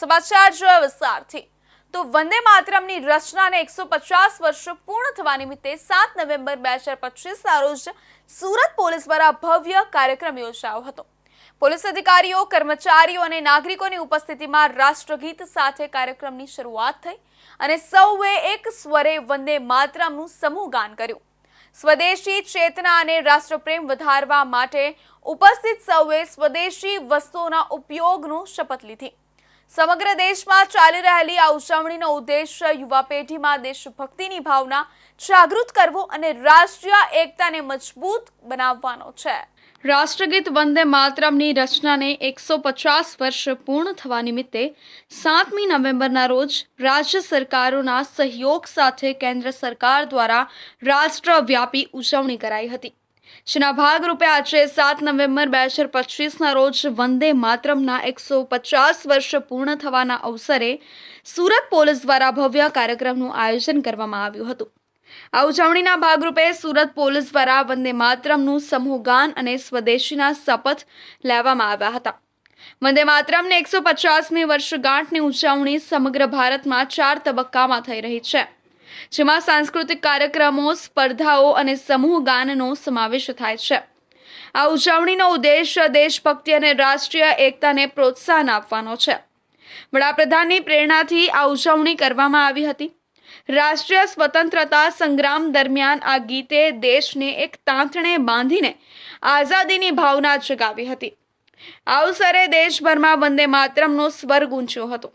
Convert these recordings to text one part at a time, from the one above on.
સમાચાર જોયા વિસ્તારથી. તો વંદે માતરમની રચનાને એકસો પચાસ વર્ષ પૂર્ણ થવા નિમિત્તે સાત નવેમ્બર બે હજાર પચીસના રોજ સુરત પોલીસ દ્વારા ભવ્ય કાર્યક્રમ યોજાયો હતો. પોલીસ અધિકારીઓ, કર્મચારીઓ અને નાગરિકોની ઉપસ્થિતિમાં રાષ્ટ્રગીત સાથે કાર્યક્રમની શરૂઆત થઈ અને સૌએ એક સ્વરે વંદે માતરમનું સમૂહ ગાન કર્યું. સ્વદેશી ચેતના અને રાષ્ટ્રપ્રેમ વધારવા માટે ઉપસ્થિત સૌએ સ્વદેશી વસ્તુઓના ઉપયોગનો શપથ લીધી. સમગ્ર દેશમાં ચાલી રહેલી આ ઉજવણીનો ઉદ્દેશ્ય યુવા પેઢીમાં દેશભક્તિની ભાવના જાગૃત કરવો અને રાષ્ટ્રીય એકતાને મજબૂત બનાવવાનો છે. રાષ્ટ્રગીત વંદે માતરમની રચનાને એકસો પચાસ વર્ષ પૂર્ણ થવા નિમિત્તે સાતમી નવેમ્બરના રોજ રાજ્ય સરકારોના સહયોગ સાથે કેન્દ્ર સરકાર દ્વારા રાષ્ટ્રવ્યાપી ઉજવણી કરાઈ હતી. જેના ભાગરૂપે આજે સાત નવેમ્બર બે હજાર પચીસના રોજ વંદે માતરમના એકસો પચાસ વર્ષ પૂર્ણ થવાના અવસરે સુરત પોલીસ દ્વારા ભવ્ય કાર્યક્રમનું આયોજન કરવામાં આવ્યું હતું. આ ઉજવણીના ભાગરૂપે સુરત પોલીસ દ્વારા વંદે માતરમનું સમૂહગાન અને સ્વદેશીના શપથ લેવામાં આવ્યા હતા. વંદે માતરમની એકસો પચાસમી વર્ષગાંઠની ઉજવણી સમગ્ર ભારતમાં ચાર તબક્કામાં થઈ રહી છે. જેમાં સાંસ્કૃતિક કાર્યક્રમો, સ્પર્ધાઓ અને સમૂહ ગાનનો સમાવેશ થાય છે. આ ઉજવણીનો ઉદ્દેશ્ય દેશભક્તિ અને રાષ્ટ્રીય એકતાને પ્રોત્સાહન આપવાનો છે. વડાપ્રધાનની પ્રેરણાથી આ ઉજવણી કરવામાં આવી હતી. રાષ્ટ્રીય સ્વતંત્રતા સંગ્રામ દરમિયાન આ ગીતે દેશને એક તાંતણે બાંધીને આઝાદીની ભાવના જગાવી હતી. આ અવસરે દેશભરમાં વંદે માતરમનો સ્વર ગુંજ્યો હતો.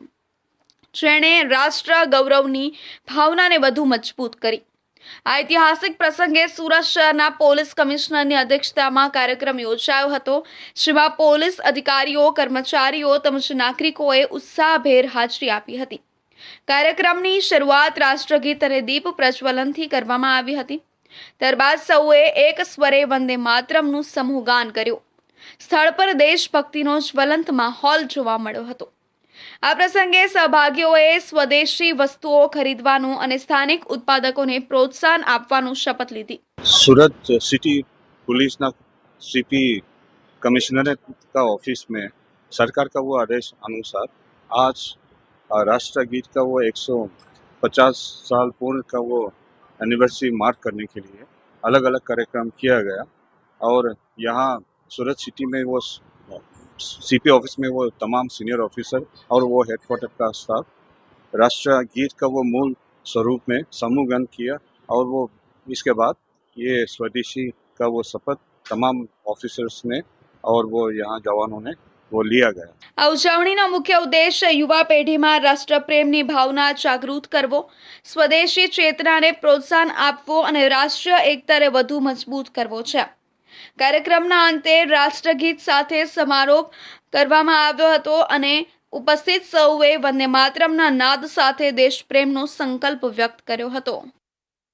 જેણે રાષ્ટ્ર ગૌરવની ભાવનાને વધુ મજબૂત કરી. આ ઐતિહાસિક પ્રસંગે સુરત શહેરના પોલીસ કમિશનરની અધ્યક્ષતામાં કાર્યક્રમ યોજાયો હતો, જેમાં પોલીસ અધિકારીઓ, કર્મચારીઓ તેમજ નાગરિકોએ ઉત્સાહભેર હાજરી આપી હતી. કાર્યક્રમની શરૂઆત રાષ્ટ્રગીત અને દીપ પ્રજ્વલનથી કરવામાં આવી હતી. ત્યારબાદ સૌએ એક સ્વરે વંદે માતરમનું સમૂહગાન કર્યું. સ્થળ પર દેશભક્તિનો જ્વલંત માહોલ જોવા મળ્યો હતો. આ પ્રસંગે સહભાગીઓએ સ્વદેશી વસ્તુઓ ખરીદવાનું અને સ્થાનિક ઉત્પાદકોને પ્રોત્સાહન આપવાનું શપથ લીધી सूरत सिटी पुलिस ना सीपी कमिश्नरेट का ऑफिस में सरकार का वो आदेश अनुसार आज अ, राष्ट्र गीत का वो 150 साल पूर्ण का वो एनिवर्सरी मार्क करने के लिए अलग अलग कार्यक्रम किया गया और यहाँ सूरत सिटी में वो सीपी ऑफिस में वो तमाम सीनियर ऑफिसर और वो हेडक्वार्टर का स्टाफ राष्ट्र गीत का वो मूल स्वरूप में समूहगन किया और वो इसके बाद ये स्वदेशी का वो शपथ तमाम ऑफिसर्स ने और वो यहाँ जवानों ने वो लिया गया આ ઉજવણીનો મુખ્ય ઉદ્દેશ યુવા પેઢીમાં રાષ્ટ્રપ્રેમની ભાવના જાગૃત કરવો સ્વદેશી ચેતનાને પ્રોત્સાહન આપવો અને રાષ્ટ્રીય એકતાને વધુ મજબૂત કરવો છે કાર્યક્રમના અંતે રાષ્ટ્રગીત સાથે સમારોહ કરવામાં આવ્યો હતો અને ઉપસ્થિત સૌએ વંદે માતરમના નાદ સાથે દેશપ્રેમનો સંકલ્પ વ્યક્ત કર્યો હતો.